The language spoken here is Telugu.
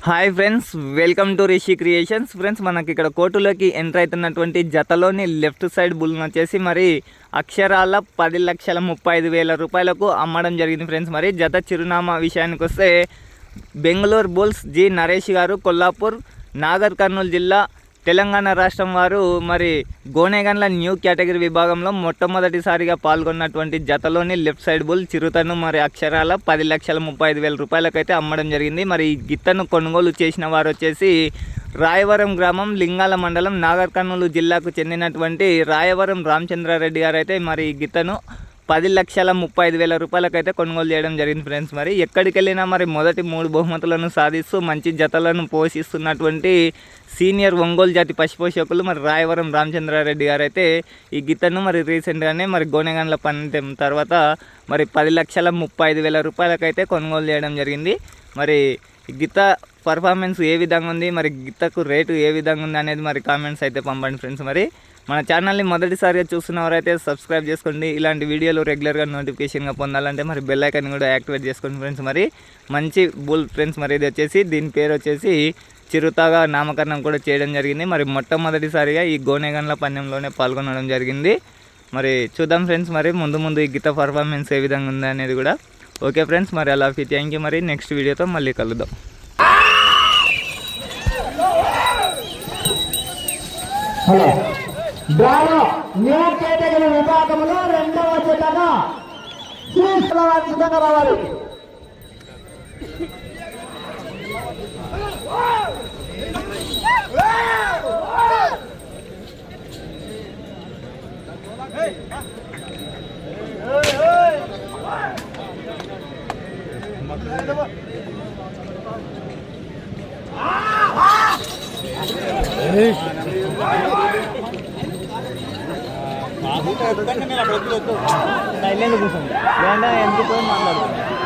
Hi friends welcome to Rishi creations friends మనకి ఇక్కడ కోర్టులోకి ఎంటర్ అవుతున్నటువంటి జతలోని లెఫ్ట్ సైడ్ బుల్ని వచ్చేసి మరి అక్షరాల పది లక్షల ముప్పై ఐదు వేల రూపాయలకు అమ్మడం జరిగింది ఫ్రెండ్స్ మరి జత చిరునామా విషయానికి వస్తే బెంగళూరు బుల్స్ జి నరేష్ గారు కొల్లాపూర్ నాగర్ కర్నూలు జిల్లా తెలంగాణ రాష్ట్రం వారు మరి గోనెగండ్ల న్యూ కేటగిరీ విభాగంలో మొట్టమొదటిసారిగా పాల్గొన్నటువంటి జతలోని లెఫ్ట్ సైడ్ బుల్ చిరుతను మరి అక్షరాల పది లక్షల ముప్పై ఐదు వేల రూపాయలకైతే అమ్మడం జరిగింది. మరి ఈ గిత్తను కొనుగోలు చేసిన వారు వచ్చేసి రాయవరం గ్రామం లింగాల మండలం నాగర్ కర్నూలు జిల్లాకు చెందినటువంటి రాయవరం రామచంద్రారెడ్డి గారు అయితే మరి ఈ గిత్తను పది లక్షల ముప్పై ఐదు వేల రూపాయలకైతే కొనుగోలు చేయడం జరిగింది ఫ్రెండ్స్. మరి ఎక్కడికి వెళ్ళినా మరి మొదటి మూడు బహుమతులను సాధిస్తూ మంచి జతలను పోషిస్తున్నటువంటి సీనియర్ ఒంగోలు జాతి పశుపోషకులు మరి రాయవరం రామచంద్రారెడ్డి గారు అయితే ఈ గీతను మరి రీసెంట్గానే మరి గోనెగండ్ల పందెం తర్వాత మరి పది లక్షల ముప్పై ఐదు వేల రూపాయలకైతే కొనుగోలు చేయడం జరిగింది. మరి గీత పర్ఫార్మెన్స్ ఏ విధంగా ఉంది మరి గీతకు రేటు ఏ విధంగా ఉంది అనేది మరి కామెంట్స్ అయితే పంపండి ఫ్రెండ్స్ మరి మన ఛానల్ని మొదటిసారిగా చూస్తున్నవారైతే సబ్స్క్రైబ్ చేసుకోండి. ఇలాంటి వీడియోలు రెగ్యులర్గా నోటిఫికేషన్గా పొందాలంటే మరి బెల్ ఐకన్ కూడా యాక్టివేట్ చేసుకోండి ఫ్రెండ్స్ మరి మంచి బుల్ ఫ్రెండ్స్ మరి ఇది వచ్చేసి దీని పేరు వచ్చేసి చిరుతగా నామకరణం కూడా చేయడం జరిగింది. మరి మొట్టమొదటిసారిగా ఈ గోనెగన్ల పందెంలోనే పాల్గొనడం జరిగింది. మరి చూద్దాం ఫ్రెండ్స్ మరి ముందు ముందు ఈ గీత పర్ఫార్మెన్స్ ఏ విధంగా ఉంది అనేది కూడా. ఓకే ఫ్రెండ్స్ మరి అలా. థ్యాంక్ యూ మరి నెక్స్ట్ వీడియోతో మళ్ళీ కలుద్దాం. హలో డ్రాలో న్యూ కేటగిరీ విభాగంలో రెండవ జతగా శ్రీశ్వరరావు సిద్ధంగా రావాలి Hey! సైలెంట్ కూర్చోండి. ఎందుకు మాట్లాడుతున్నాను